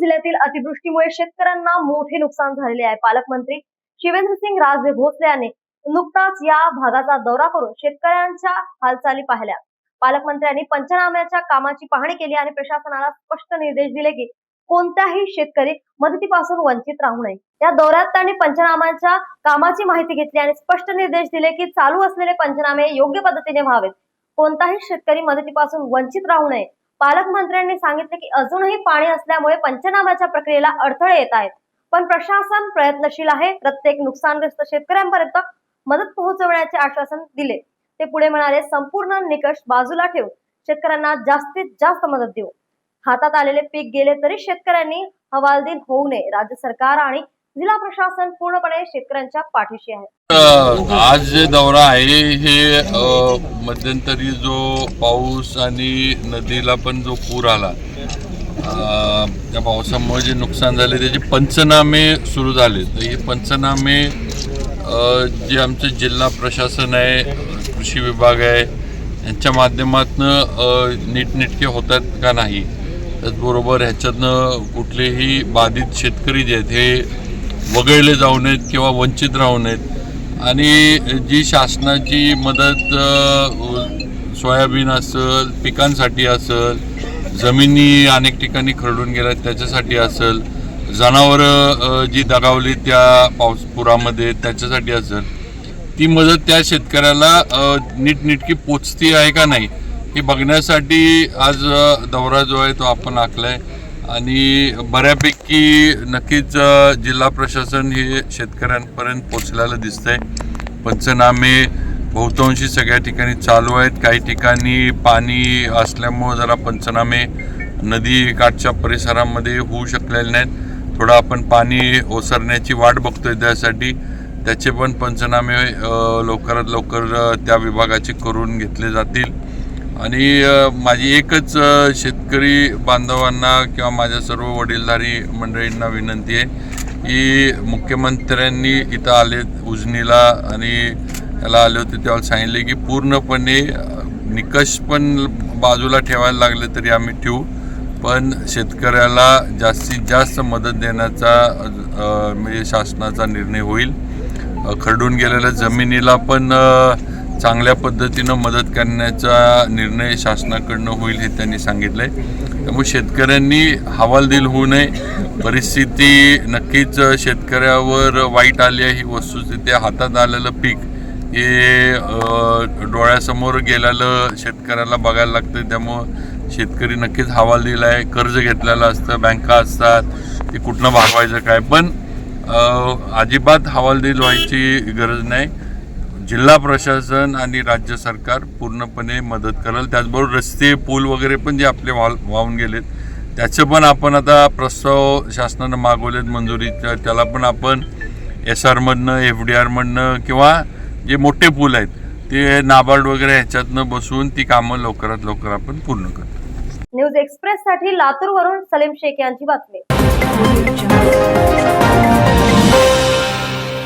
जिल्ह्यातील अतिवृष्टीमुळे शेतकऱ्यांना मोठे नुकसान झालेले आहे. पालकमंत्री शिवेंद्रसिंग राजे भोसले यांनी नुकताच या भागाचा दौरा करून शेतकऱ्यांच्या हालचाली पाहिल्या. पालकमंत्र्यांनी पंचनाम्याच्या कामाची पाहणी केली आणि प्रशासनाला स्पष्ट निर्देश दिले की कोणत्याही शेतकरी मदतीपासून वंचित राहू नये. या दौऱ्यात त्यांनी पंचनाम्याच्या कामाची माहिती घेतली आणि स्पष्ट निर्देश दिले की चालू असलेले पंचनामे योग्य पद्धतीने व्हावेत. कोणताही शेतकरी मदतीपासून वंचित राहू नये. पालकमंत्र्यांनी सांगितले की अजूनही पाणी असल्यामुळे पंचनाम्याच्या प्रक्रियेला अडथळे येत आहेत. पण प्रशासन प्रयत्नशील आहे. प्रत्येक नुकसानग्रस्त शेतकऱ्यांपर्यंत मदत पोहोचवण्याचे आश्वासन दिले. ते पुढे म्हणाले संपूर्ण निकष बाजूला ठेवून शेतकऱ्यांना जास्तीत जास्त मदत देऊ. हातात आलेले पीक गेले तरी शेतकऱ्यांनी हवालदिल होऊ नये. राज्य सरकार आणि जिल्हा प्रशासन पूर्णपणे शेतकऱ्यांच्या पाठीशी आहे. आज जे दौरा आहे हे मध्यंतरी जो पाऊस आणि नदीला पण जो पूर आला त्या पावसामुळे जे नुकसान झाले त्याचे पंचनामे सुरू झाले. तर हे पंचनामे जे आमचं जिल्हा प्रशासन आहे कृषी विभाग आहे यांच्या माध्यमातून नीटनेटके होतात का नाही त्याचबरोबर ह्याच्यातनं कुठलेही बाधित शेतकरी जे आहेत हे वगळले जाऊ नयेत किंवा वंचित राहू नयेत. आणि जी शासनाची मदत सोयाबीन असेल पिकांसाठी असेल जमिनी अनेक ठिकाणी खरडून गेल्या त्याच्यासाठी असेल जनावरं जी दगावली त्या पाऊस पुरामध्ये त्याच्यासाठी असेल ती मदत त्या शेतकऱ्याला नीटनिटकी पोचती आहे का नाही हे बघण्यासाठी आज दौरा जो आहे तो आपण आखला आहे आणि बऱ्यापैकी नक्कीच जिल्हा प्रशासन हे शेतकऱ्यांपर्यंत पोचलेलं दिसतंय. पंचनामे बहुतांशी सगळ्या ठिकाणी चालू आहेत. काही ठिकाणी पाणी असल्यामुळं जरा पंचनामे नदी काठच्या परिसरामध्ये होऊ शकलेले नाहीत. थोडं आपण पाणी ओसरण्याची वाट बघतोय त्यासाठी. त्याचे पण पंचनामे लवकरात लवकर त्या विभागाचे करून घेतले जातील. आणि माझी एकच शेतकरी बांधवांना किंवा माझ्या सर्व वडीलधारी मंडळींना विनंती आहे की मुख्यमंत्र्यांनी इथं आले उजनीला आणि याला आले होते तेव्हा सांगितले की पूर्णपणे निकष पण बाजूला ठेवायला लागले तरी आम्ही ठेवू. पण शेतकऱ्याला जास्तीत जास्त मदत देण्याचा म्हणजे शासनाचा निर्णय होईल. खरडून गेलेल्या जमिनीला पण चांगल्या पद्धतीनं मदत करण्याचा निर्णय शासनाकडनं होईल हे त्यांनी सांगितलं आहे त्यामुळे शेतकऱ्यांनी हवालदिल होऊ नये. परिस्थिती नक्कीच शेतकऱ्यावर वाईट आली आहे. ही वस्तुस्थिती हातात आलेलं पीक हे डोळ्यासमोर गेलेलं शेतकऱ्याला बघायला लागतं त्यामुळं शेतकरी नक्कीच हवालदिल आहे. कर्ज घेतलेलं असतं. बँका असतात. ते कुठनं भागवायचं काय? पण अजिबात हवालदिल व्हायची गरज नाही. जिल्हा प्रशासन आणि राज्य सरकार पूर्णपणे मदत करेल. त्याचबरोबर रस्ते पूल वगैरे पण जे आपले वा वाहून गेलेत त्याचं पण आपण आता प्रस्ताव शासनानं मागवलेत मंजुरीच्या. त्याला पण आपण एस आरमधनं एफ डी आरमधनं किंवा जे मोठे पूल आहेत ते नाबार्ड वगैरे ह्याच्यातनं बसून ती कामं लवकरात लवकर आपण पूर्ण करतो. न्यूज एक्सप्रेस साठी लातूर वरून सलीम शेख यांची बातमी.